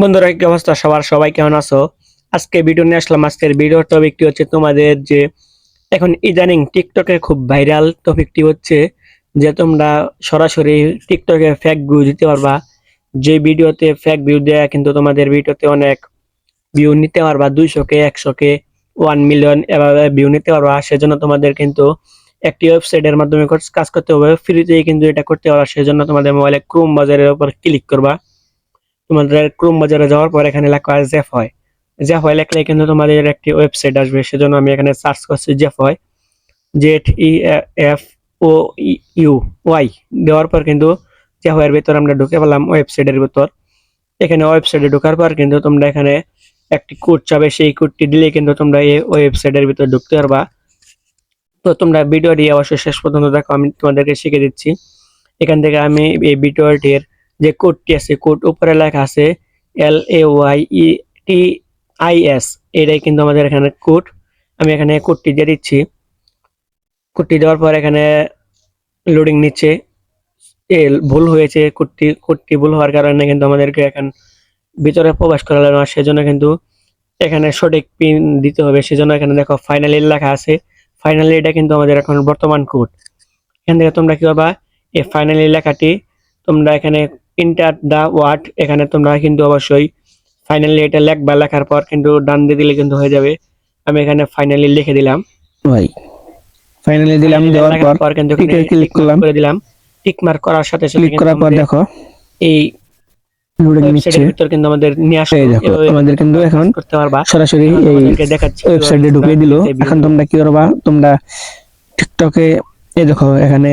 বন্ধুরা, কি অবস্থা? সবার সবাই কেমন আছো? আজকে ভিডিও নিয়ে আসলাম। আজকের ভিডিওর টপিকটি হচ্ছে তোমাদের যে এখন ইদানিং টিকটকে খুব ভাইরাল টপিকটি হচ্ছে যে তোমরা সরাসরি টিকটকে ফ্যাক ভিউ দিতে পারবা। যে ভিডিওতে ফ্যাক ভিউ দেয়া কিন্তু তোমাদের ভিডিওতে অনেক ভিউ নিতে পারবা। দুইশো কে, একশো কে ওয়ান মিলিয়ন এভাবে ভিউ নিতে পারবা। সেজন্য তোমাদের কিন্তু একটি ওয়েবসাইটের মাধ্যমে কাজ- কাজ করতে হবে। ফ্রিতেই কিন্তু এটা করতে পারবা। সেজন্য তোমাদের মোবাইলে ক্রোম বাজারের উপর ক্লিক করবা। তোমাদের ক্রোম বাজারে যাওয়ার পর এখানে লেখা হয় জেফ হয় জেফ হয় লেখলে কিন্তু তোমাদের একটি ওয়েবসাইট আসবে, সেজন্য আমি এখানে সার্চ করছি জেফ হয় Z E F O U Y দেওয়ার পর কিন্তু জেফ এর ভিতর আমরা ঢুকে পেলাম ওয়েবসাইটের ভিতর। এখানে ওয়েবসাইটে ঢোকার পর কিন্তু তোমরা এখানে একটি কোড চাবে, সেই কোডটি দিলে কিন্তু তোমরা এই ওয়েবসাইটের ভিতর ঢুকতে পারবা। তো তোমরা ভিডিওটি অবশ্যই শেষ পর্যন্ত দেখো, আমি তোমাদেরকে শিখে দিচ্ছি। এখান থেকে আমি এই ভিডিওটির যে কোডটি আছে, কোড উপরে লেখা আছে L A Y E T I S এটাই কিন্তু আমাদের এখানে কোড। আমি এখানে কোডটি দিয়ে দিচ্ছি। কোডটি দেওয়ার পর এখানে লোডিং নিচ্ছে। ভুল হয়েছে কোডটি। কোডটি ভুল হওয়ার কারণে কিন্তু আমাদেরকে এখন ভিতরে প্রবেশ করা না। সেজন্য কিন্তু এখানে সঠিক পিন দিতে হবে। সেজন্য এখানে দেখো ফাইনালি লেখা আছে। ফাইনালি এটা কিন্তু আমাদের এখন বর্তমান কোড। এখান থেকে তোমরা কি করবা? এই ফাইনালি লেখাটি তোমরা এখানে ইন্টার দা ওয়ার্ড এখানে তোমরা কিন্তু অবশ্যই ফাইনালি এটা লেখবা লেখার পর কিন্তু ডান দিয়ে দিলে কিন্তু হয়ে যাবে। আমি এখানে ফাইনালি লিখে দিলাম। ভাই ফাইনালি দিলাম দেওয়ার পর কিন্তু ক্লিক করলাম। করে দিলাম। টিক মার্ক করার সাথে সাথে ক্লিক করার পর আমাদের দেখো এই লোডিং নিচ্ছে। ভিতর কিন্তু আমাদের নিয়ে দেখো আমাদের কিন্তু এখন করতে পারবা। সরাসরি এই ওয়েবসাইটে ঢুকিয়ে দিল। এখন তোমরা কি করবা? তোমরা টিকটকে এই দেখো এখানে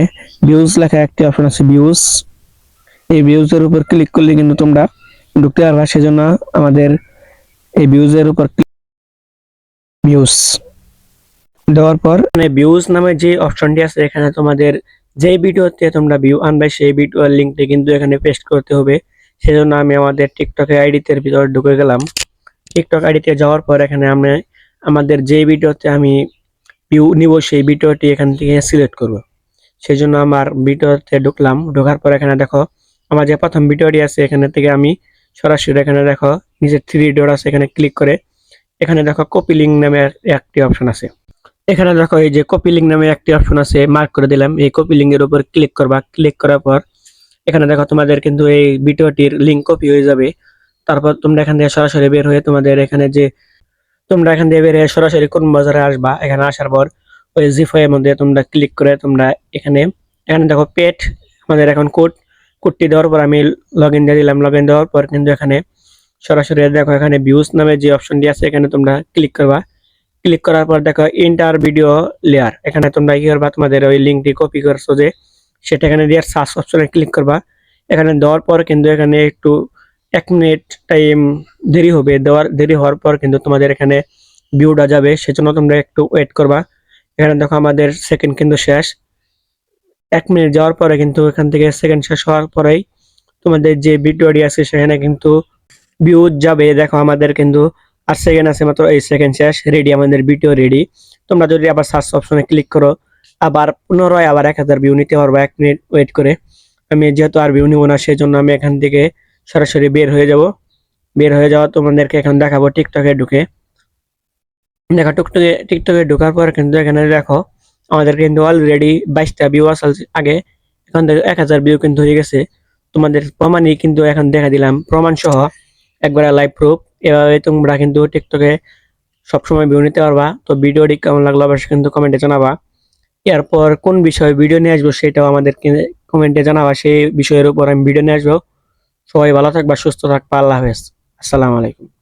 ভিউজ লেখা একটি অপশন আছে ভিউজ এই ভিউজ এর উপর ক্লিক করলে কিন্তু তোমরা ঢুকতে পারবা। সেজন্য আমাদের এই ভিউজ এর উপর ভিউজ দেওয়ার পর মানে ভিউজ নামে যে অপশনটি আছে, এখানে তোমাদের যে ভিডিওতে তোমরা ভিউ আনবে, সেই ভিডিওর লিঙ্কটি কিন্তু এখানে পেস্ট করতে হবে। সেজন্য আমি আমাদের টিকটক আইডিতে ভিতর ঢুকে গেলাম। টিকটক আইডিতে যাওয়ার পর এখানে আমি আমাদের যে ভিডিওতে আমি ভিউ নিব, সেই ভিডিওটি এখান থেকে সিলেক্ট করব। সেই জন্য আমার ভিডিওতে ঢুকলাম। ঢোকার পর এখানে দেখো আমার যে প্রথম ভিডিওটি আছে, এখানে থেকে আমি সরাসরি এখানে দেখো, নিজের থ্রি ডট আছে, এখানে ক্লিক করে। এখানে দেখো কপি লিঙ্ক নামে একটি অপশন আছে। এখানে দেখো এই যে কপি লিঙ্ক নামে একটি অপশন আছে মার্ক করে দিলাম। এই কপি লিঙ্কের উপর ক্লিক করবা। ক্লিক করার পর এখানে দেখো তোমাদের কিন্তু এই ভিডিওটির লিঙ্ক কপি হয়ে যাবে। তারপর তোমরা এখান থেকে সরাসরি বের হয়ে তোমাদের এখানে যে তোমরা এখান থেকে বের হয়ে সরাসরি কোন বাজারে আসবা, এখানে আসার পর ওই জিফাইয়ের মধ্যে তোমরা ক্লিক করে তোমরা এখানে এখানে দেখো পেট আমাদের এখন কোড কোডটি দেওয়ার পর আমি লগ ইন দিয়ে দিলাম। লগ ইন দেওয়ার পর কিন্তু এখানে সরাসরি দেখো, এখানে ভিউজ নামে যে অপশনটি আছে, এখানে তোমরা ক্লিক করবা। ক্লিক করার পর দেখো ইন্টার ভিডিও লেয়ার এখানে তোমরা কি করবা, তোমাদের ওই লিঙ্কটি কপি করছ যে সেটা এখানে দিয়ে সার্চ অপশনে ক্লিক করবা। এখানে দেওয়ার পর কিন্তু এখানে একটু এক মিনিট টাইম দেরি হবে। দেওয়ার দেরি হওয়ার পর কিন্তু তোমাদের এখানে ভিউটা যাবে, সেজন্য তোমরা একটু ওয়েট করবা। এখানে দেখো আমাদের সেকেন্ড কিন্তু শেষ। এক মিনিট যাওয়ার পরে কিন্তু এখান থেকে সেকেন্ড শেষ হওয়ার পরেই তোমাদের যে ভিডিওটি আছে সেখানে কিন্তু ভিউ যাবে। দেখো আমাদের কিন্তু আর সেকেন্ড আছে মাত্র এই সেকেন্ড শেষ রেডি আমাদের ভিডিও রেডি তোমরা যদি আবার সার্চ অপশনে ক্লিক করো, আবার পুনরায় আবার এক হাজার ভিউ নিতে পারব, এক মিনিট ওয়েট করে। আমি যেহেতু আর ভিউ নিব না সেই জন্য আমি এখান থেকে সরাসরি বের হয়ে যাব। বের হয়ে যাওয়া তোমাদেরকে এখন দেখাবো টিকটকে ঢুকে। দেখো টিকটকে টিকটকে ঢোকার পর কিন্তু এখানে দেখো আমাদের কিন্তু অলরেডি বাইশটা ভিউ আসল আগে, এখন এক হাজার ভিউ কিন্তু হয়ে গেছে। তোমাদের প্রমাণই কিন্তু এখন দেখা দিলাম প্রমাণ সহ একবারে লাইভ প্রুফ এভাবে তোমরা কিন্তু টিকটকে সবসময় ভিউ নিতে পারবা। তো ভিডিওটি কেমন লাগল অবশ্যই কিন্তু কমেন্টে জানাবা। এরপর কোন বিষয়ে ভিডিও নিয়ে আসব সেটাও আমাদেরকে কমেন্টে জানাবা। সেই বিষয়ের উপর আমি ভিডিও নিয়ে আসব। সবাই ভালো থাকবা, সুস্থ থাকবা, আল্লাহ হাফেজ। আসসালামু আলাইকুম।